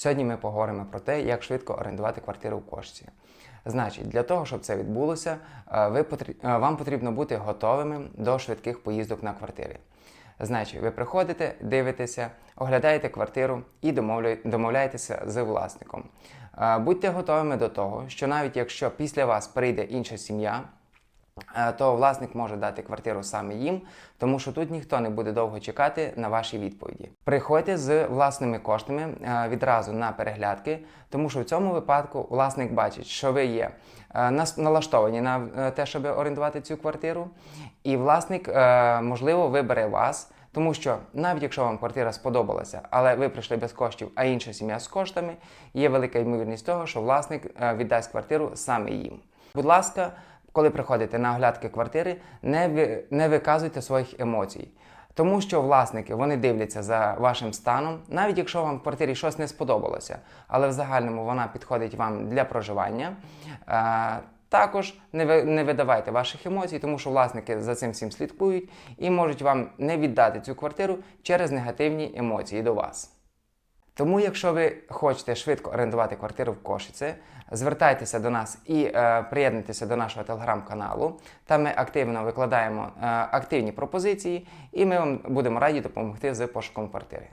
Сьогодні ми поговоримо про те, як швидко орендувати квартиру в Кошці. Значить, для того, щоб це відбулося, е, ви потрі- е, вам потрібно бути готовими до швидких поїздок на квартири. Значить, ви приходите, дивитеся, оглядаєте квартиру і домовля- домовляєтеся з власником. Е, Будьте готовими до того, що навіть якщо після вас прийде інша сім'я, то власник може дати квартиру саме їм, тому що тут ніхто не буде довго чекати на ваші відповіді. Приходьте з власними коштами е, відразу на переглядки, тому що в цьому випадку власник бачить, що ви є е, налаштовані на е, те, щоб орендувати цю квартиру, і власник, е, можливо, вибере вас. Тому що навіть якщо вам квартира сподобалася, але ви прийшли без коштів, а інша сім'я з коштами, є велика ймовірність того, що власник е, віддасть квартиру саме їм. Будь ласка, коли приходите на оглядки квартири, не, ви, не виказуйте своїх емоцій. Тому що власники вони дивляться за вашим станом, навіть якщо вам в квартирі щось не сподобалося, але в загальному вона підходить вам для проживання. Е, також не, ви, не видавайте ваших емоцій, тому що власники за цим всім слідкують і можуть вам не віддати цю квартиру через негативні емоції до вас. Тому, якщо ви хочете швидко орендувати квартиру в Кошице, звертайтеся до нас і е, приєднуйтеся до нашого телеграм-каналу. Там ми активно викладаємо е, активні пропозиції, і ми вам будемо раді допомогти з пошуком квартири.